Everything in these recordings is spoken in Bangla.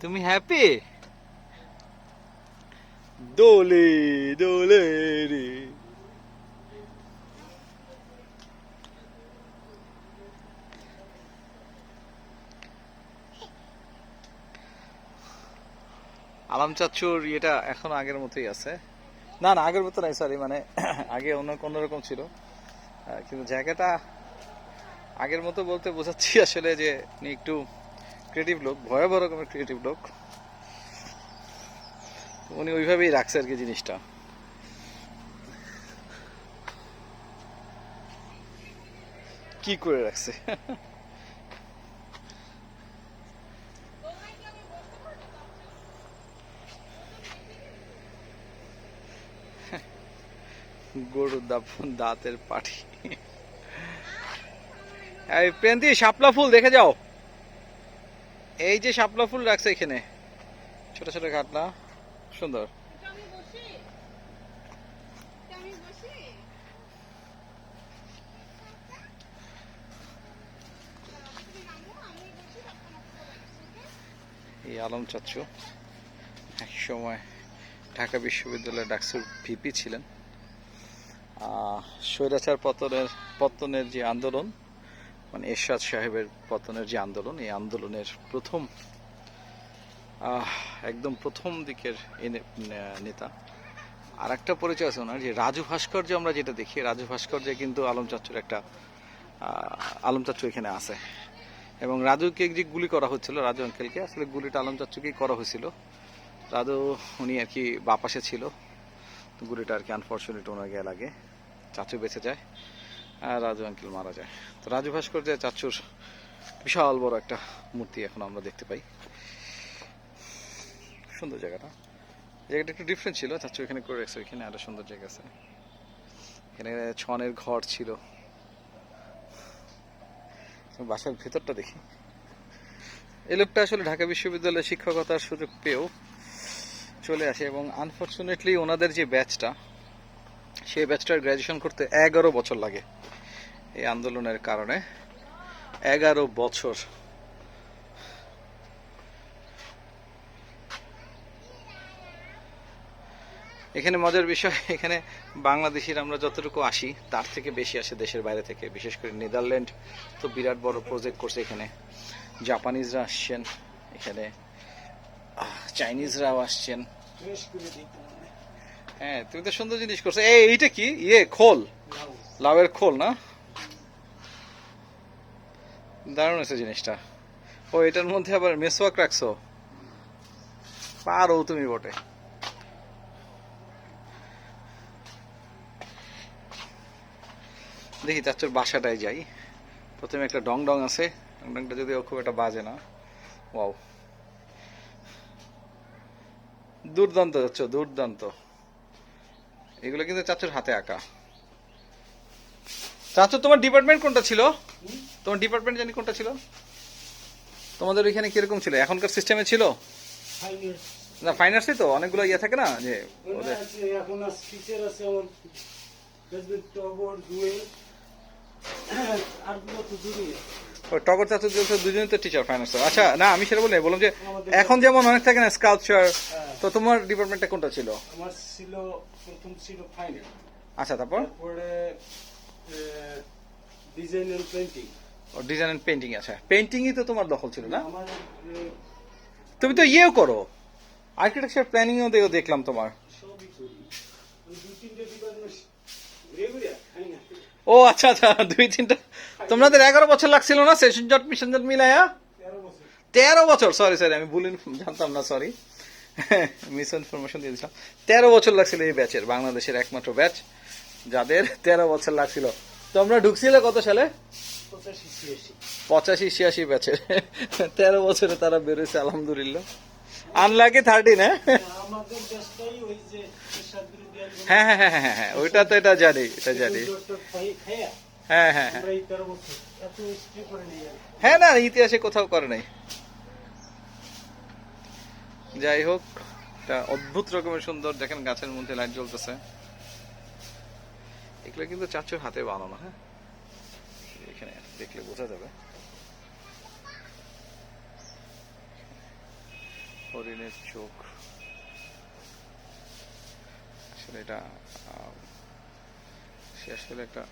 তুমি হ্যাপি দোলে দোলে রে। আলাম চাচ্চুর ইয়েটা এখন আগের মতোই আছে। না না আগের মতো নাই সরি মানে আগে অন্য অন্যরকম ছিল। কিন্তু জায়গাটা আগের মতো বলতে বোঝাচ্ছি আসলে যে একটু ক্রিয়েটিভ লোক, ভয়াবহ রকমের ক্রিয়েটিভ লোক। উনি ওইভাবেই রাখছে আর কি জিনিসটা। কি করে রাখছে? দাপ- দাঁতের পাটি। এই প্রেন্তি শাপলা ফুল দেখে যাও। এই যে শাপলা ফুল রাখছে এখানে। ছোট ছোট ঘাটনা সুন্দর। এই আলম চাচ্চু এক সময় ঢাকা বিশ্ববিদ্যালয়ের ডাকসুর ভিপি ছিলেন। স্বৈরাচার পতনের পতনের যে আন্দোলন মানে এরশাদ সাহেবের পতনের যে আন্দোলন, এই আন্দোলনের প্রথম একদম প্রথম দিকের নেতা। আর একটা পরিচয় আছে ওনার, যে রাজু ভাস্কর্য আমরা যেটা দেখি, রাজু ভাস্কর্যে কিন্তু আলম চাচ্চুর একটা আলম চাচ্চু এখানে আছে। এবং রাজুকে যে গুলি করা হচ্ছিল, রাজু আঙ্কেলকে, আসলে গুলিটা আলম চাচ্চুকেই করা হয়েছিল। রাজু, উনি আর কি বাপাসে ছিল। গুলিটা আর কি আনফর্চুনেট ওনার লাগে। চাচু বেঁচে যায়। রাজু আঙ্কিল মারা যায়। তো রাজু ভাস্কর্যে চাচুর বিশাল বড় একটা মূর্তি এখন আমরা দেখতে পাই। সুন্দর জায়গাটা। জায়গাটা একটু ডিফারেন্ট ছিল, চাচু এখানে করে রেখেছে এখানে আরও সুন্দর জায়গা আছে। এখানে ছনের ঘর ছিল। বাসার ভেতরটা দেখি। এই লোকটা আসলে ঢাকা বিশ্ববিদ্যালয়ে শিক্ষকতার সুযোগ পেয়েও চলে আসে এবং আনফর্চুনেটলি ওনাদের যে ব্যাচটা সেই ব্যাচটার গ্র্যাজুয়েশন করতে এগারো বছর লাগে। এই আন্দোলনের কারণে এগারো বছর এখানে মজার বিষয়, এখানে বাংলাদেশির আমরা যতটুকু আসি, তার থেকে বেশি আসে দেশের বাইরে থেকে, বিশেষ করে নেদারল্যান্ড। তো বিরাট বড় প্রজেক্ট করছে এখানে। জাপানিজরা আসছেন এখানে। চাইনিজরাও আসছেন। হ্যাঁ তুমি তো সুন্দর জিনিস করছ। এইটা কি? ইয়ে খোল। লাউয়ের খোল, না? দারুণ আছে জিনিসটা। ও, এটার মধ্যে আবার মেসওয়াক রাখছো? পারো তুমি বটে। দেখি চাচুর বাসাটায় যাই। প্রথমে একটা ডং ডং আছে। ডং ডংটা যদিও খুব একটা বাজে না। ওয়াও। দুর্দান্ত চাচ্ছ দুর্দান্ত। এগুলো কিন্তু চাচুর হাতে আঁকা। চাচু, তোমার ডিপার্টমেন্ট কোনটা ছিল? তোমার ডিপার্টমেন্ট জানি কোনটা ছিল? তোমাদের ওইখানে কীরকম ছিল? এখনকার সিস্টেমে ছিল? না ফাইন আর্টসে তো অনেকগুলো ইয়ে থাকে না যে এখন টিচার আছে আমার। টগর চাচু দুজন- তো টিচার ফাইন আর্টস আচ্ছা না আমি সেটা বলি বললাম যে এখন যেমন অনেক থাকে না স্কাল্পচার তো তোমার ডিপার্টমেন্টটা কোনটা ছিল? আমার ছিল প্রথম ছিল ফাইনাল আচ্ছা তারপরে design and painting design and painting আছে পেন্টিংই তো তোমার দখল ছিল না? আমার তুমি তো ইয়েও করো। আর্কিটেকচার প্ল্যানিংও দিয়েও দেখলাম তোমার। সবই করি। আমি দুই তিনটে ডিপার্টমেন্ট ঘুরে ঘুরে খাই না। ও আচ্ছা আচ্ছা দুই তিনটা তোমাদের এগারো বছর লাগছিল না সেশন জট মিশন জট মিলায়া? তেরো বছর। সরি সরি আমি ভুল জানতাম না সরি মিস ইনফরমেশন দিয়ে দিলাম তেরো বছর লাগছিল এই ব্যাচের বাংলাদেশের একমাত্র ব্যাচ যাদের তেরো বছর লাগছিল। তোমরা ঢুকছিলে কত সালে? পঁচাশি ছিয়াশি। ব্যাচের। তেরো বছরে তারা বেরোয়েছে আলহামদুলিল্লাহ। আনলাকি থার্টিন হ্যাঁ? আন্দোলন। হ্যাঁ হ্যাঁ হ্যাঁ হ্যাঁ হ্যাঁ ওইটা তো এটা জানি এটা জানি। হ্যাঁ হ্যাঁ হ্যাঁ। হ্যাঁ না ইতিহাসে কোথাও করে নাই। যাই হোক এটা অদ্ভুত রকমের সুন্দর দেখেন গাছের মধ্যে লাইট জ্বলতেছে। এগুলো কিন্তু চাচুর হাতে বানানো হ্যাঁ? এখানে দেখলে বোঝা যাবে। হরিণের চোখ। আসলে এটা সে আসলে একটা,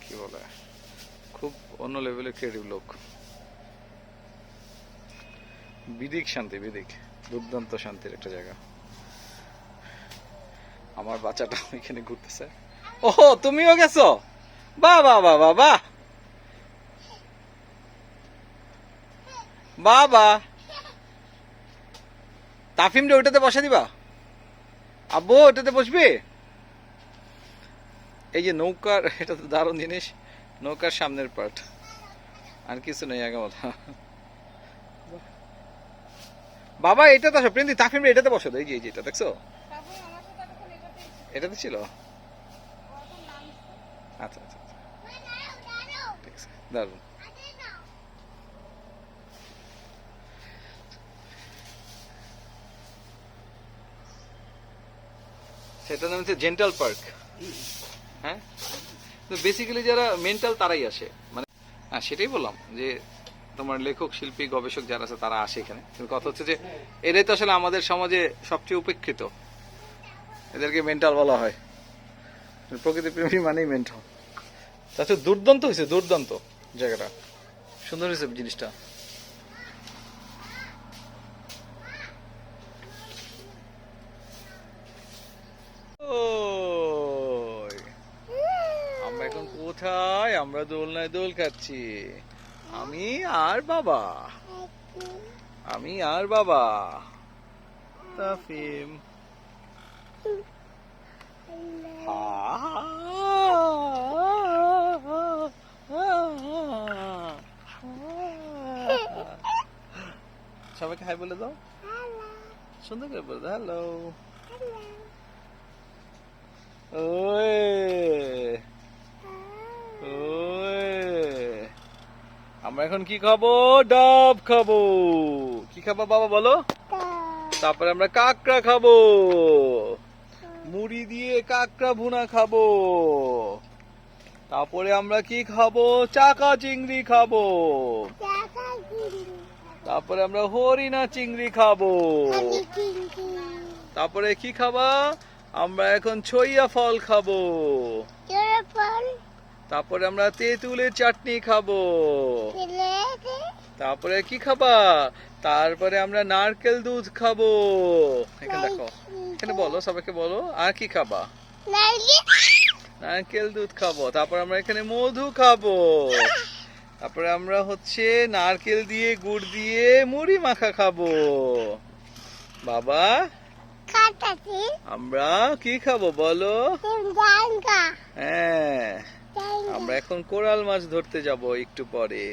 কি বলে, খুব অন্য লেভেলের ক্রিয়েটিভ লোক। বিদিক শান্তি, বিদিক। দুর্দান্ত শান্তির একটা জায়গা। আমার বাচ্চাটা এখানে ঘুরতেছে। ওহো, তুমিও গেছো? বাহ বাহ বাহ বাহ বাহ। বাবা তাফিম রে, ওইটাতে বসা দিবা? আব্বু, ওইটাতে বসবি? এই যে নৌকার, এটা তো দারুণ জিনিস। নৌকার সামনের পার্ট। আর কিছু নেই আগে মতো। বাবা এটা তো আসো প্রিন্দি তাফিম রে, এটাতে বসো। এই যে, এটা দেখছ তারপরে আমার সাথে এতক্ষণ এটাতেই ছিল। এটাতে ছিল। আচ্ছা আচ্ছা আচ্ছা। ঠিক আছে দারুণ। সেটা নাম হচ্ছে জেন্টাল পার্ক। হ্যাঁ? তো বেসিক্যালি যারা মেন্টাল তারাই আসে। মানে হ্যাঁ সেটাই বললাম যে তোমার লেখক, শিল্পী, গবেষক যারা আছে তারা আসে এখানে। কিন্তু কথা হচ্ছে যে এরাই তো আসলে আমাদের সমাজে সবচেয়ে উপেক্ষিত। এদেরকে মেন্টাল বলা হয়। প্রকৃতি প্রেমী মানেই মেন্টাল তাছাড়া দুর্দান্ত হয়েছে, দুর্দান্ত জায়গাটা। সুন্দর হয়েছে জিনিসটা। আমরা এখন কোথায়? আমরা দোলনায় দোল খাচ্ছি। আমি আর বাবা। আমি আর বাবা। তাফিম। সবাইকে হাই বলে দাও। সুন্দর করে বলে দাও। হ্যালো ওয়ে। ওয়ে। আমরা এখন কি খাব? ডাব খাব। কি খাব বাবা বলো? তারপরে আমরা কাকড়া খাব। মুড়ি দিয়ে কাকড়া ভুনা খাব। তারপরে আমরা কি খাব? চাকা চিংড়ি খাব। তারপরে আমরা হরিণা চিংড়ি খাব। তারপরে কি খাবা? আমরা এখন ছইয়া ফল খাব। তারপরে আমরা তেঁতুলের চাটনি খাব। তারপরে কি খাবা? তারপরে আমরা নারকেল দুধ খাব। এখানে দেখো এখানে বলো সবাইকে বলো আর কি খাবা? নারকেল। দুধ খাব তারপর আমরা এখানে মধু খাব। তারপরে আমরা হচ্ছে নারকেল দিয়ে গুড় দিয়ে মুড়ি মাখা খাব। বাবা আমরা কি খাব বলো? হ্যাঁ আমরা এখন কোরাল মাছ ধরতে যাব একটু পরে।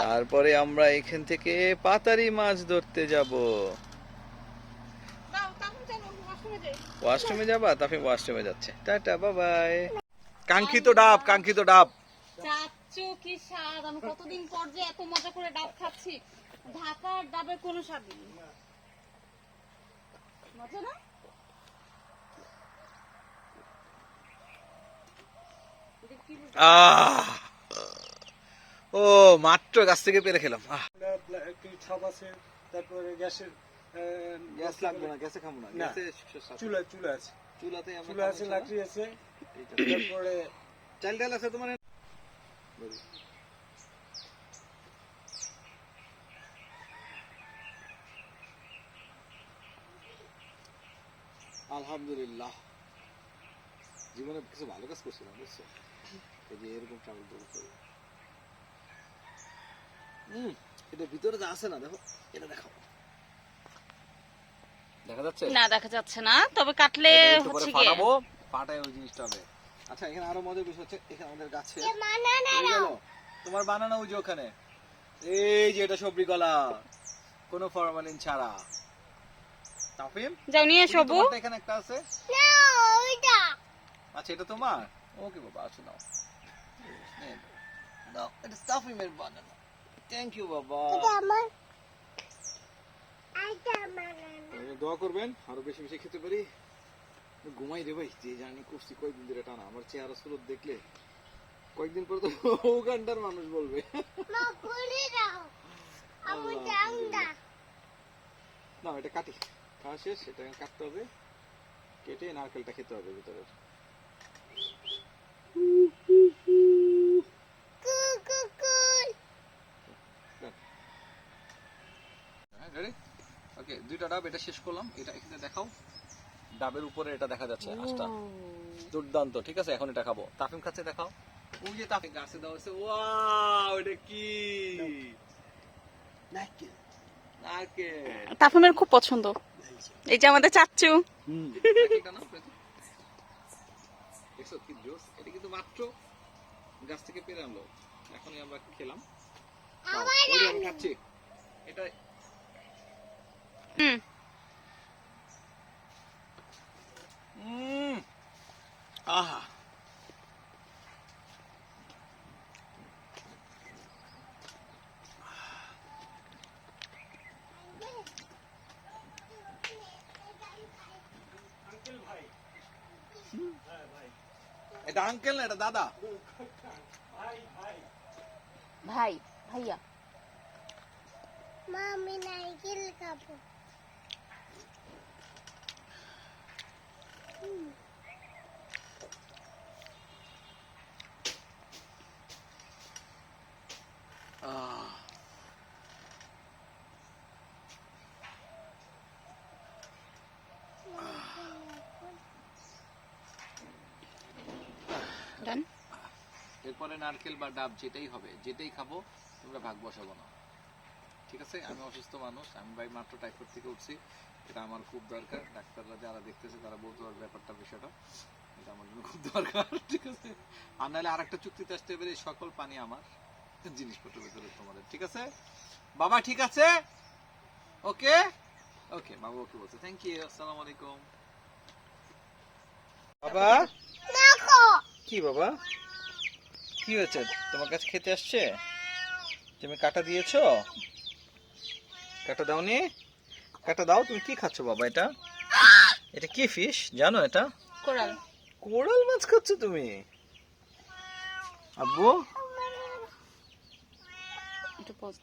তারপরে আমরা এখান থেকে পাতারি মাছ ধরতে যাব। ওয়াশরুমে যাবা? তাফি ওয়াশরুমে যাচ্ছে। টাটা বাবাই কাঙ্ক্ষিত ডাব কাঙ্ক্ষিত ডাব। চাচ্চু কি স্বাদ? আমি কতদিন পর যে এত মজা করে ডাব খাচ্ছি। ঢাকার ডাবের কোনো স্বাদ নেই। মজা না? আহ! ও মাত্র গাছ থেকে পেরে খেলাম। ছাপ আছে তারপরে গ্যাসের গ্যাস লাগবে না গ্যাসে খাব না চুলা চুলা আছে। চুলাতে চুলা আছে লাকড়ি আছে তারপরে চাল ডাল আছে তোমার? আলহামদুলিল্লাহ। জীবনে কিছু ভালো কাজ করছিলাম বুঝছ? এই যে এরকম ট্রাভেল করে। হুম এটা ভিতরে যা আছে না দেখো এটা দেখাও। দেখা যাচ্ছে? না দেখা যাচ্ছে না তবে কাটলে হচ্ছে ফাটাবো ফাটায় ওই জিনিসটা হবে। আচ্ছা এখানে আরও মজার বিষয় হচ্ছে এখানে আমাদের গাছে তোমার বানানো ওই যে ওখানে। এই যে এটা সবরি কলা কোনো ফরমালিন ছাড়া। তাফিম যাও নিয়ে সবু এখানে একটা আছে? আচ্ছা এটা তোমার? ওকে বাবা আসো নাও। নে, নাও এটা তাফিমের বানানো থ্যাংক ইউ বাবা দোয়া করবেন আরও বেশি বেশি খেতে পারি। ঘুমাই রে ভাই যে জানি করছি কয়েকদিন ধরে টানা। আমার চেহারা স্রোত দেখলে কয়েকদিন পরে তো ওখানটার মানুষ বলবে। না। এটা কাটি। খাওয়া শেষ এটা কাটতে হবে। কেটে নারকেলটা খেতে হবে ভিতরে হ্যাঁ রেডি ওকে দুইটা ডাব এটা শেষ করলাম। এটা এখানে দেখাও। ডাবের উপরে এটা দেখা যাচ্ছে আচ্ছা দুর্দান্ত ঠিক আছে? এখন এটা খাব। তাফিম খাচ্ছে দেখাও। ওই যে তাফিম গাছে দেওয়া হয়েছে। ওয়াও এটা কি? নারকেল। নারকেল। তাফিমের খুব পছন্দ। এই যে আমাদের চাচ্চু। এটা কিন্তু মাত্র গাছ থেকে পেরে আনলো। এখনই আমরা খেলাম। খাচ্ছি। এটা আহা। এটা আঙ্কেল না এটা দাদা? ভাই ভাইয়া। মা আমি নারকেল খাব এরপরে নারকেল বা ডাব যেটাই হবে যেটাই খাব তোমরা ভাগ বসাবো না। ঠিক আছে? আমি অসুস্থ মানুষ আমি ভাই মাত্র টাইফয়েড থেকে উঠছি। এটা আমার খুব দরকার। ডাক্তাররা যারা দেখতেছে তারা বলতে পারবে ব্যাপারটা বিষয়টা। এটা আমার জন্য খুব দরকার ঠিক আছে? আর নাহলে আরেকটা চুক্তিতে আসতে পারে সকল পানি আমার জিনিসপত্র ভেতরে তোমাদের ঠিক আছে? বাবা ঠিক আছে? ওকে? ওকে বাবা ওকে বলছে থ্যাংক ইউ আসসালামু আলাইকুম। বাবা? কি বাবা? কি হয়েছে? তোমার কাছে খেতে আসছে? তুমি কাটা দিয়েছ? কাটা দাওনি? কাটা দাও তুমি কি খাচ্ছ বাবা এটা? এটা কি ফিশ জানো এটা? কোরাল। কোরাল মাছ খাচ্ছ তুমি? আব্বু? এটা পজ